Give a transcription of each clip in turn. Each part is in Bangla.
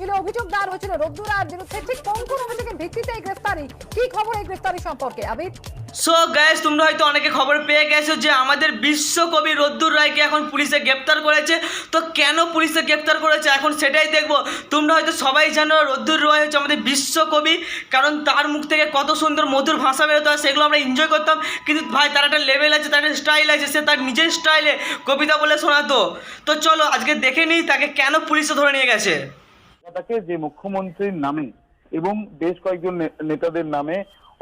ছিল অভিযোগ দায়ের হয়েছিল রদ্দু রায়ের বিরুদ্ধে। ঠিক কোন কোন অভিযোগের ভিত্তিতে এই গ্রেফতারি, কি খবর এই গ্রেফতারি সম্পর্কে? আবির? সো গ্যাস তোমরা হয়তো অনেকে খবর পেয়ে গেছো যে আমাদের বিশ্বকবি রদ্দুর রায়কে এখন পুলিশে গ্রেপ্তার করেছে। তো কেন পুলিশে গ্রেপ্তার করেছে? এখন সেটাই দেখব। তোমরা হয়তো সবাই জানো, রদ্দুর রায় হচ্ছে আমাদের বিশ্বকবি। কারণ তার মুখ থেকে কত সুন্দর মধুর ভাষা বেরোতো আর সেগুলো আমরা এনজয় করতাম। কিন্তু ভাই, তার একটা লেভেল আছে, তার একটা স্টাইল আছে, সে তার নিজের স্টাইলে কবিতা বলে শোনাতো। তো চলো, আজকে দেখে নিই তাকে কেন পুলিশে ধরে নিয়ে গেছে। তাকে যে মুখ্যমন্ত্রীর নামে এবং বেশ কয়েকজন নেতাদের নামে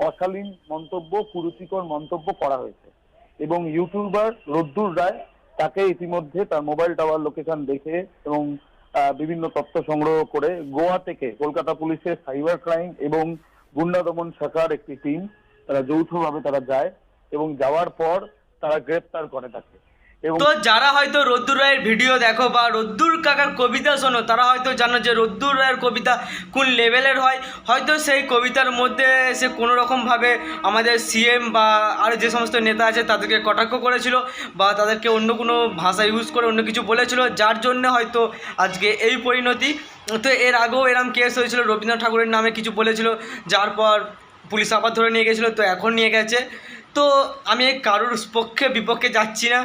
অশালীন মন্তব্য, কুরুচিকর মন্তব্য করা হয়েছে। এবং ইউটিউবার রদ্দুর রায় তাকে ইতিমধ্যে তার মোবাইল টাওয়ার লোকেশন দেখে এবং বিভিন্ন তথ্য সংগ্রহ করে গোয়া থেকে কলকাতা পুলিশের সাইবার ক্রাইম এবং গুন্ডা দমন শাখার একটি টিম, তারা যৌথভাবে তারা যায় এবং যাওয়ার পর তারা গ্রেপ্তার করে তাকে। তো যারা হয়তো রদ্দুর রায়ের ভিডিও দেখো বা রদ্দুর কাকার কবিতা শোনো, তারা হয়তো জানো যে রদ্দুর রায়ের কবিতা কোন লেভেলের হয়। হয়তো সেই কবিতার মধ্যে সে কোনো রকমভাবে আমাদের সিএম বা আরও যে সমস্ত নেতা আছে তাদেরকে কটাক্ষ করেছিল বা তাদেরকে অন্য কোনো ভাষা ইউজ করে অন্য কিছু বলেছিল, যার জন্য হয়তো আজকে এই পরিণতি। তো এর আগেও এরম কেস হয়েছিল, রবীন্দ্রনাথ ঠাকুরের নামে কিছু বলেছিল, যার পর পুলিশ আবার ধরে নিয়ে গেছিল, তো এখন নিয়ে গেছে। তো আমি কারোর পক্ষে বিপক্ষে যাচ্ছি না।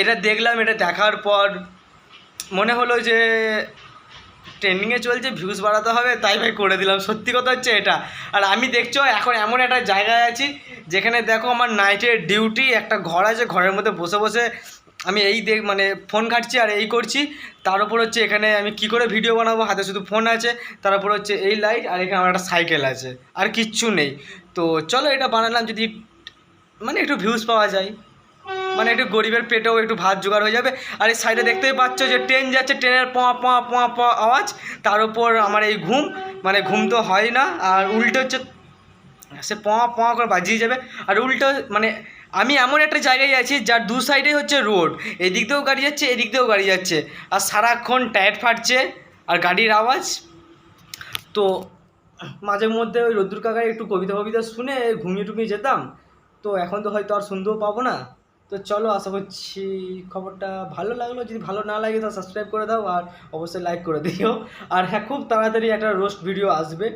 এটা দেখলাম, এটা দেখার পর মনে হলো যে ট্রেন্ডিংয়ে চলছে ভিউজ বাড়াতে হবে, তাই ভাই করে দিলাম। সত্যি কথা হচ্ছে এটা। আর আমি দেখছ, এখন এমন একটা জায়গায় আছি, যেখানে দেখো আমার নাইটের ডিউটি একটা ঘর আছে, ঘরের মধ্যে বসে বসে আমি এই দেখ মানে ফোন ঘাটছি আর এই করছি। তার উপর হচ্ছে এখানে আমি কি করে ভিডিও বানাবো, হাতে শুধু ফোন আছে, তার উপর হচ্ছে এই লাইট আর এখানে আমার একটা সাইকেল আছে, আর কিচ্ছু নেই। তো চলো এটা বানালাম, যদি মানে একটু ভিউজ পাওয়া যায়। মানে একটু গরিবের পেটেও একটু ভাত জোগাড় হয়ে যাবে। আর এই সাইডে দেখতেই পাচ্ছ যে ট্রেন যাচ্ছে ট্রেনের পোয়া পোয়া পোয়া পোয়া আওয়াজ। তার উপর আমার এই ঘুম মানে ঘুম তো হয় না। আর উল্টো হচ্ছে, সে পোয়া পোয়া করে বাজিয়ে যাবে। আর উল্টো মানে আমি এমন একটা জায়গায় আছি যার দু সাইডে হচ্ছে রোড এদিক দিয়েও গাড়ি যাচ্ছে, এদিক দিয়েও গাড়ি যাচ্ছে। আর সারাক্ষণ টায়ার ফাটছে আর গাড়ির আওয়াজ। তো মাঝে মধ্যে ওই রোদ্দুর কাকার একটু কবিতা কবিতা শুনে ঘুমিয়ে টুমিয়ে যেতাম। তো এখন তো হয়তো আর শুনতেও পাবো না। তো চলো, আশা করছি খবরটা ভালো লাগল। যদি ভালো না লাগে তো সাবস্ক্রাইব করে দাও আর অবশ্যই লাইক করে দিও। আর হ্যাঁ খুব তাড়াতাড়ি একটা রোস্ট ভিডিও আসবে।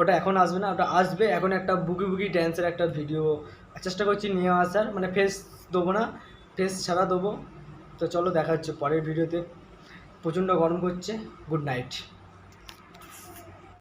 ওটা এখন আসবে না, ওটা আসবে এখন একটা বুগি বুগি ড্যান্সের একটা ভিডিও চেষ্টা করছি নিয়ে আসার মানে ফেস দেবো না ফেস ছাড়া দেবো। তো চলো, দেখা হচ্ছে পরের ভিডিওতে প্রচণ্ড গরম করছে গুড নাইট